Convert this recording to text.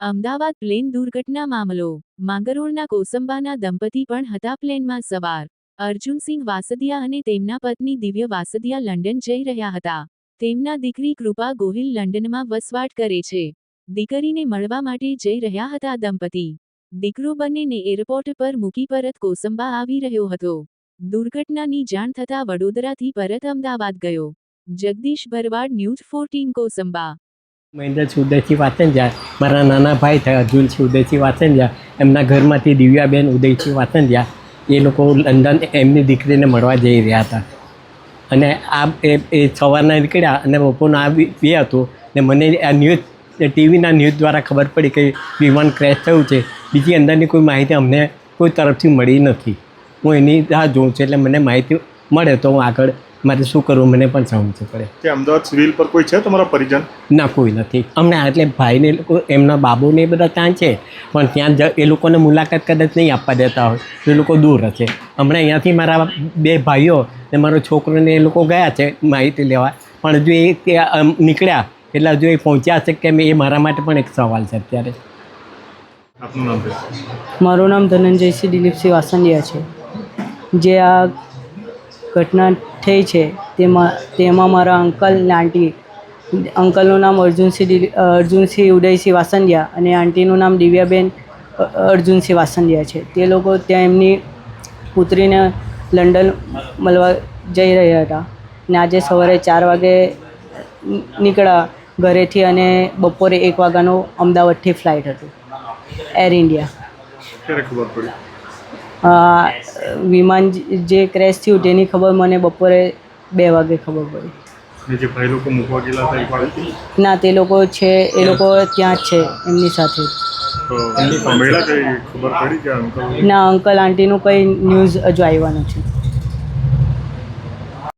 Ahmedabad plane દુર્ઘટના મામલો. માંગરોળના કોસંબાના દંપતી પણ હતા પ્લેનમાં સવાર. અર્જુનસિંહ વાસદિયા અને તેમના પત્ની દિવ્ય વાસદિયા લંડન જઈ રહ્યા હતા. તેમના દીકરી કૃપા ગોહિલ લંડનમાં વસવાટ કરે છે. દીકરીને મળવા માટે જઈ રહ્યા હતા દંપતી. દીકરો બંનેને એરપોર્ટ પર મૂકી પરત કોસંબા આવી રહ્યો હતો. દુર્ઘટનાની જાણ થતાં વડોદરાથી પરત અમદાવાદ ગયો. Jagdish Bharwad news fourteen Kosamba. Mahendra Udaysinh Vasanja મારા નાના ભાઈ થાય અર્જુનસિંહ ઉદયસિંહ વાસંજા એમના ઘરમાંથી દિવ્યાબેન ઉદયસિંહ વાસંજા એ લોકો લંડન એમની દીકરીને મળવા જઈ રહ્યા હતા. અને આ એ એ સવારના નીકળ્યા અને બપોરના આ બી હતું. ને મને આ ન્યૂઝ ટીવીના ન્યૂઝ દ્વારા ખબર પડી કે વિમાન ક્રેશ થયું છે. બીજી અંદરની કોઈ માહિતી અમને કોઈ તરફથી મળી નથી. હું એની રાહ જોઉં છું એટલે મને માહિતી મળે તો હું આગળ મારે શું કરવું મને પણ સમજવું પડે. કે અમદાવાદ સિવિલ પર કોઈ છે તમારા પરિજન? ના કોઈ નથી. અમને એટલે ભાઈને લોકો એમના બાબુને એ બધા ત્યાં છે પણ ત્યાં જ એ લોકોને મુલાકાત કદાચ નહીં આપવા દેતા હોય તો એ લોકો દૂર હશે હમણાં અહીંયાથી મારા બે ભાઈઓ ને મારો છોકરોને એ લોકો ગયા છે માહિતી લેવા પણ હજુ એ નીકળ્યા એટલે હજુ એ પહોંચ્યા છે કે કેમ એ મારા માટે પણ એક સવાલ છે અત્યારે. આપનું નામ મારું નામ ધનંજયસિંહ દિલીપસિંહ વાસંડિયા છે. જે આ ઘટના થઈ છે. તેમાં તેમાં મારા અંકલ ને આંટી. અંકલનું નામ અર્જુનસિંહ અર્જુનસિંહ ઉદયસિંહ વાસંદિયા અને આંટીનું નામ દિવ્યાબેન અર્જુનસિંહ વાસંદિયા છે. તે લોકો ત્યાં એમની પુત્રીને લંડન મળવા જઈ રહ્યા હતા ને આજે સવારે ચાર વાગે નીકળ્યા ઘરેથી અને બપોરે એક વાગ્યાનો અમદાવાદથી ફ્લાઇટ હતું. Air India. ખબર પડી? વિમાન જે- ક્રેશ થયું તેની ખબર મને બપોરે બે વાગે ખબર પડી. ને તે લોકો છે એ લોકો ત્યાં જ છે એમની સાથે. ના અંકલ આંટીનું કંઈ ન્યૂઝ હજુ આવ્યા નથી.